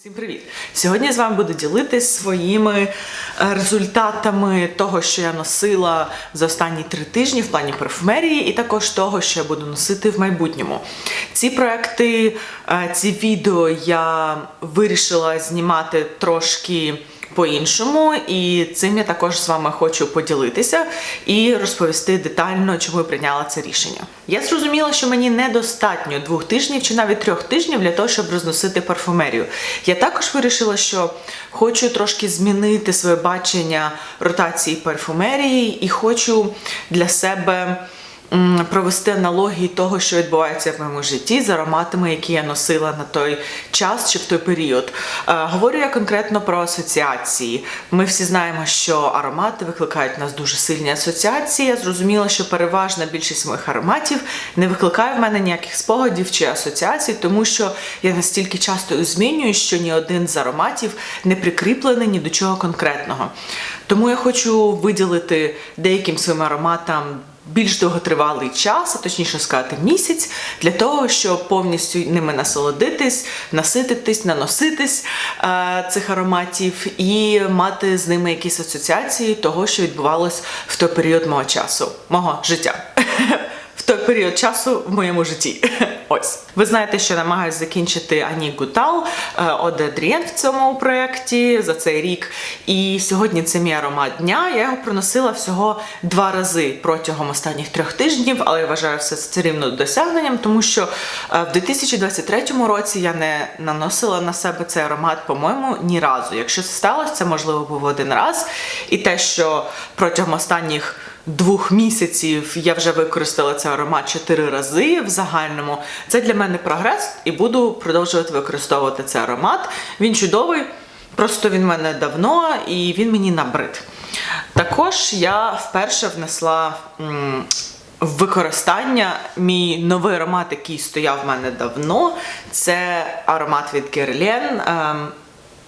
Всім привіт! Сьогодні я з вами буду ділитись своїми е, результатами того, що я носила за останні три тижні в плані парфумерії, і також того, що я буду носити в майбутньому. Ці проекти, е, ці відео я вирішила знімати трошки по-іншому, і цим я також з вами хочу поділитися і розповісти детально, чому я прийняла це рішення. Я зрозуміла, що мені недостатньо двох тижнів чи навіть трьох тижнів для того, щоб розносити парфумерію. Я також вирішила, що хочу трошки змінити своє бачення ротації парфумерії і хочу для себе провести аналогії того, що відбувається в моєму житті з ароматами, які я носила на той час чи в той період. Е, говорю я конкретно про асоціації. Ми всі знаємо, що аромати викликають в нас дуже сильні асоціації. Я зрозуміла, що переважна більшість моїх ароматів не викликає в мене ніяких спогадів чи асоціацій, тому що я настільки часто їх змінюю, що ні один з ароматів не прикріплений ні до чого конкретного. Тому я хочу виділити деяким своїм ароматам більш довготривалий час, а точніше сказати, місяць, для того, щоб повністю ними насолодитись, насититись, наноситись е, цих ароматів і мати з ними якісь асоціації того, що відбувалось в той період мого часу, мого життя. Той період часу в моєму житті. Ось. Ви знаєте, що намагаюся закінчити Ані Гутал Оде Дрієн в цьому проєкті за цей рік. І сьогодні це мій аромат дня. Я його проносила всього два рази протягом останніх трьох тижнів, але я вважаю все це рівно досягненням, тому що е, в 2023 році я не наносила на себе цей аромат, по-моєму, ні разу. Якщо це сталося, це можливо був один раз. І те, що протягом останніх двох місяців я вже використала цей аромат чотири рази в загальному. Це для мене прогрес, і буду продовжувати використовувати цей аромат. Він чудовий, просто він в мене давно і він мені набрид. Також я вперше внесла. в використання мій новий аромат, який стояв в мене давно, це аромат від Guerlain ем,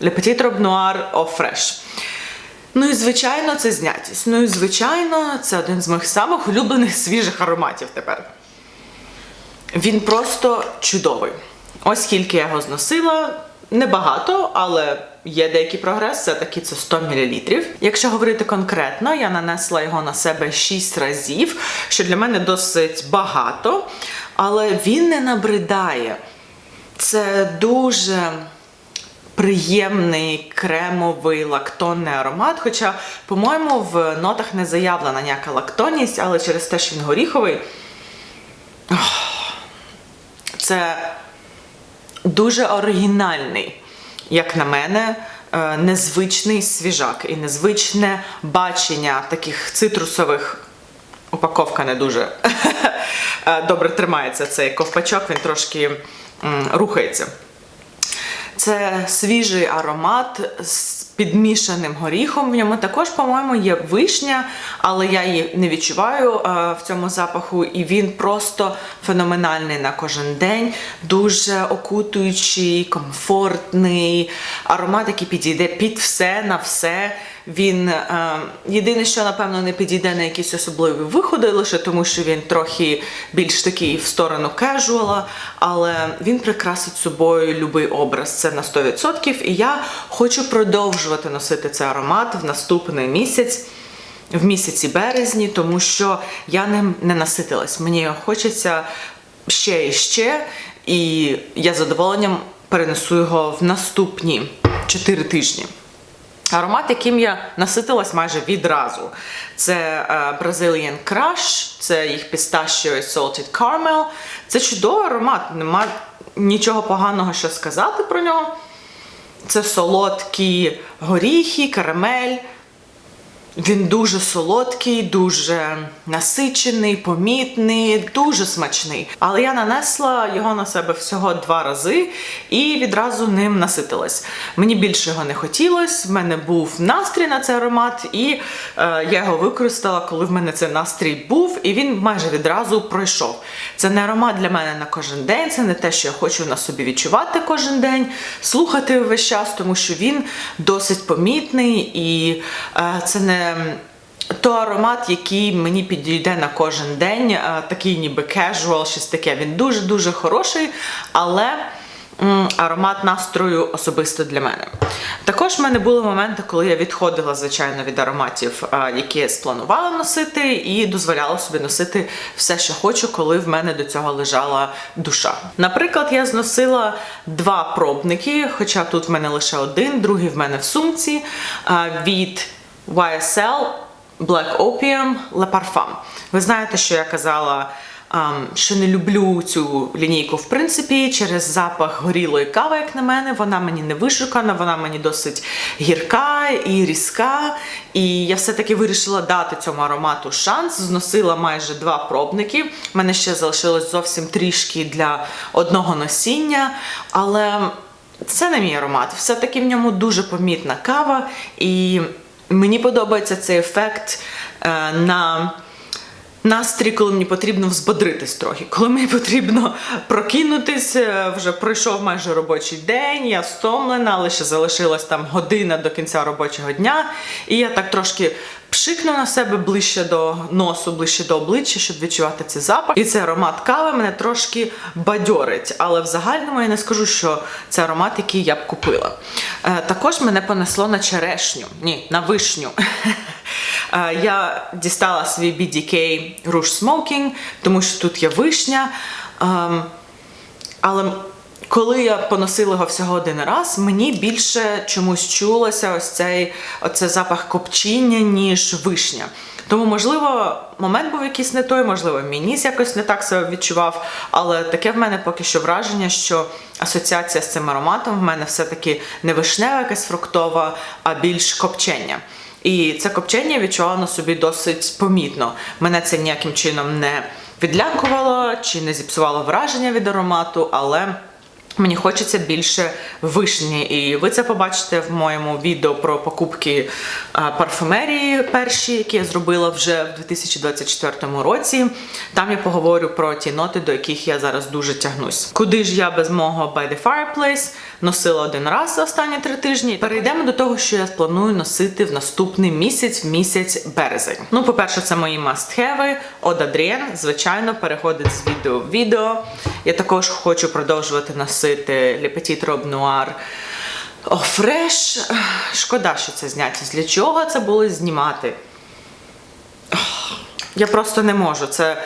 Le Petit Robe Noir Eau Fresh. Ну і звичайно, це знятість. Ну і звичайно, це один з моїх самих улюблених свіжих ароматів тепер. Він просто чудовий. Ось скільки я його зносила. Небагато, але є деякий прогрес, це таки це 100 мл. Якщо говорити конкретно, я нанесла його на себе 6 разів, що для мене досить багато, але він не набридає. Це дуже приємний кремовий лактонний аромат. Хоча, по-моєму, в нотах не заявлена ніяка лактонність, але через те, що він горіховий, це дуже оригінальний, як на мене, е, незвичний свіжак і незвичне бачення таких цитрусових. Упаковка не дуже е, добре тримається цей ковпачок, він трошки рухається. Це свіжий аромат з підмішаним горіхом. В ньому також, по-моєму, є вишня, але я її не відчуваю е, в цьому запаху, і він просто феноменальний на кожен день, дуже окутуючий, комфортний аромат, який підійде під все на все. Він е, єдине, що напевно не підійде на якісь особливі виходи, лише тому, що він трохи більш такий в сторону кежуала, але він прикрасить собою любий образ. Це на 100%. І я хочу продовжувати носити цей аромат в наступний місяць. В місяці березні, тому що я ним не наситилась. Мені хочеться ще і ще, і я з задоволенням перенесу його в наступні 4 тижні. Аромат, яким я наситилась майже відразу. Це е, Brazilian Crush, це їх Pistachio Salted Caramel. Це чудовий аромат, нема нічого поганого що сказати про нього. Це солодкі горіхи, карамель. Він дуже солодкий, дуже насичений, помітний, дуже смачний. Але я нанесла його на себе всього два рази і відразу ним наситилась. Мені більше його не хотілося. В мене був настрій на цей аромат, і е, я його використала, коли в мене цей настрій був, і він майже відразу пройшов. Це не аромат для мене на кожен день, це не те, що я хочу на собі відчувати кожен день, слухати весь час, тому що він досить помітний і е, це не той аромат, який мені підійде на кожен день, е, такий ніби casual, щось таке. Він дуже-дуже хороший, але аромат настрою особисто для мене. Також в мене були моменти, коли я відходила, звичайно, від ароматів, які я спланувала носити, і дозволяла собі носити все, що хочу, коли в мене до цього лежала душа. Наприклад, я зносила два пробники, хоча тут в мене лише один, другий в мене в сумці від YSL Black Opium Le Parfum. Ви знаєте, що я казала, що не люблю цю лінійку в принципі через запах горілої кави, як на мене. Вона мені не вишукана, вона мені досить гірка і різка. І я все-таки вирішила дати цьому аромату шанс. Зносила майже два пробники. У мене ще залишилось зовсім трішки для одного носіння, але це не мій аромат. Все-таки в ньому дуже помітна кава, і мені подобається цей ефект е, на настрій, коли мені потрібно взбодритись трохи. Коли мені потрібно прокинутись, е, вже пройшов майже робочий день, я стомлена, але ще залишилась там година до кінця робочого дня. І я так трошки пшикну на себе ближче до носу, ближче до обличчя, щоб відчувати цей запах. І цей аромат кави мене трошки бадьорить. Але в загальному я не скажу, що це аромат, який я б купила. Е, Також мене понесло на черешню, ні, на вишню. Я дістала свій BDK Rouge Smoking, тому що тут є вишня. Ем, Але коли я поносила його всього один раз, мені більше чомусь чулося ось цей оце запах копчіння, ніж вишня. Тому, можливо, момент був якийсь не той, можливо, мій якось не так себе відчував. Але таке в мене поки що враження, що асоціація з цим ароматом в мене все-таки не вишнева, якась фруктова, а більш копчення. І це копчення відчувала на собі досить помітно. Мене це ніяким чином не відлякувало чи не зіпсувало враження від аромату, але. Мені хочеться більше вишні, і ви це побачите в моєму відео про покупки а, парфумерії перші, які я зробила вже в 2024 році. Там я поговорю про ті ноти, до яких я зараз дуже тягнусь. Куди ж я без мого By the Fireplace носила один раз за останні три тижні. Перейдемо до того, що я планую носити в наступний місяць, в місяць березень. Ну, по-перше, це мої must-have. Од звичайно, переходить з відео в відео. Я також хочу продовжувати носити Лепетіт Роб Нуар Noir О, фреш. Шкода, що це зняття. Для чого це було знімати? Я просто не можу. Це,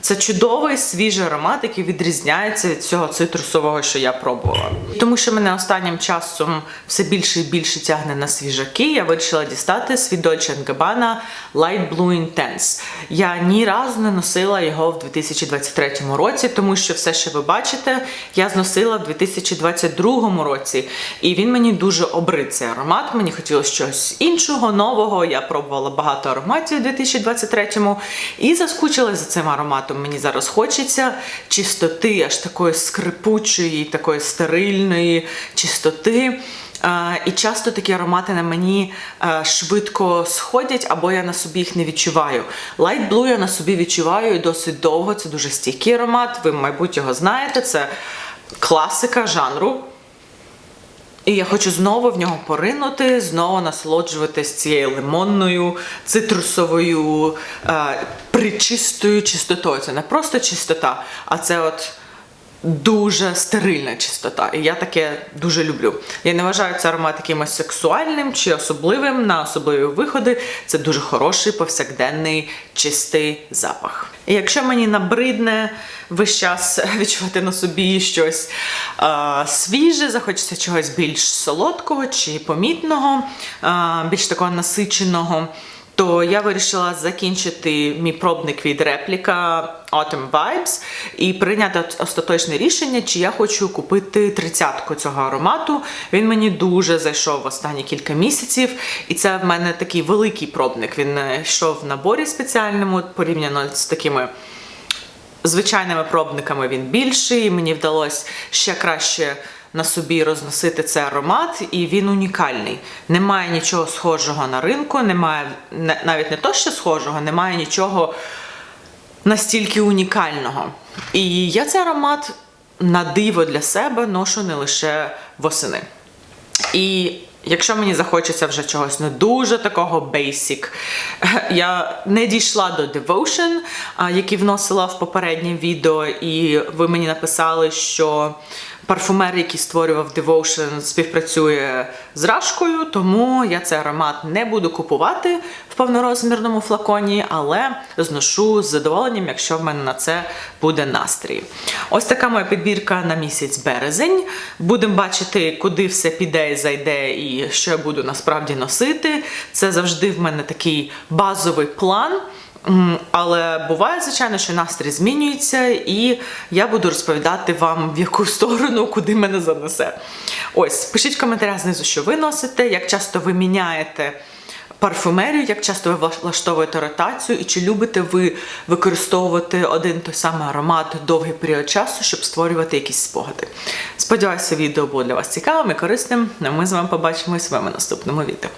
це чудовий свіжий аромат, який відрізняється від цього цитрусового, що я пробувала. Тому що мене останнім часом все більше і більше тягне на свіжаки, я вирішила дістати свій Dolce Gabbana Light Blue Intense. Я ні разу не носила його в 2023 році, тому що все, що ви бачите, я зносила в 2022 році. І він мені дуже обрид цей аромат. Мені хотілося щось іншого, нового. Я пробувала багато ароматів у 2023 і заскучила за цим ароматом. Мені зараз хочеться чистоти, аж такої скрипучої, такої стерильної чистоти. І часто такі аромати на мені швидко сходять, або я на собі їх не відчуваю. Light Blue я на собі відчуваю досить довго. Це дуже стійкий аромат. Ви, мабуть, його знаєте. Це класика жанру. І я хочу знову в нього поринути, знову насолоджуватись цією лимонною, цитрусовою, е, причистою чистотою. Це не просто чистота, а це от дуже стерильна чистота. І я таке дуже люблю. Я не вважаю цей аромат якимось сексуальним чи особливим на особливі виходи. Це дуже хороший повсякденний чистий запах. І якщо мені набридне весь час відчувати на собі щось а, свіже, захочеться чогось більш солодкого чи помітного, а, більш такого насиченого. То я вирішила закінчити мій пробник від репліка Autumn Vibes і прийняти остаточне рішення, чи я хочу купити тридцятку цього аромату. Він мені дуже зайшов в останні кілька місяців, і це в мене такий великий пробник. Він е, йшов в наборі спеціальному порівняно з такими звичайними пробниками він більший. Мені вдалося ще краще на собі розносити цей аромат, і він унікальний. Немає нічого схожого на ринку, немає навіть не то, що схожого, немає нічого настільки унікального. І я цей аромат на диво для себе ношу не лише восени. І якщо мені захочеться вже чогось не дуже такого basic, я не дійшла до Devotion, який вносила в попереднє відео, і ви мені написали, що парфумер, який створював Devotion, співпрацює з Рашкою, тому я цей аромат не буду купувати в повнорозмірному флаконі, але зношу з задоволенням, якщо в мене на це буде настрій. Ось така моя підбірка на місяць березень. Будемо бачити, куди все піде і зайде, і що я буду насправді носити. Це завжди в мене такий базовий план. Але буває, звичайно, що настрій змінюється, і я буду розповідати вам, в яку сторону, куди мене занесе. Ось, пишіть в коментарях знизу, що ви носите, як часто ви міняєте парфумерію, як часто ви влаштовуєте ротацію, і чи любите ви використовувати один той самий аромат довгий період часу, щоб створювати якісь спогади. Сподіваюся, відео було для вас цікавим і корисним. А ми з вами побачимось в наступному відео.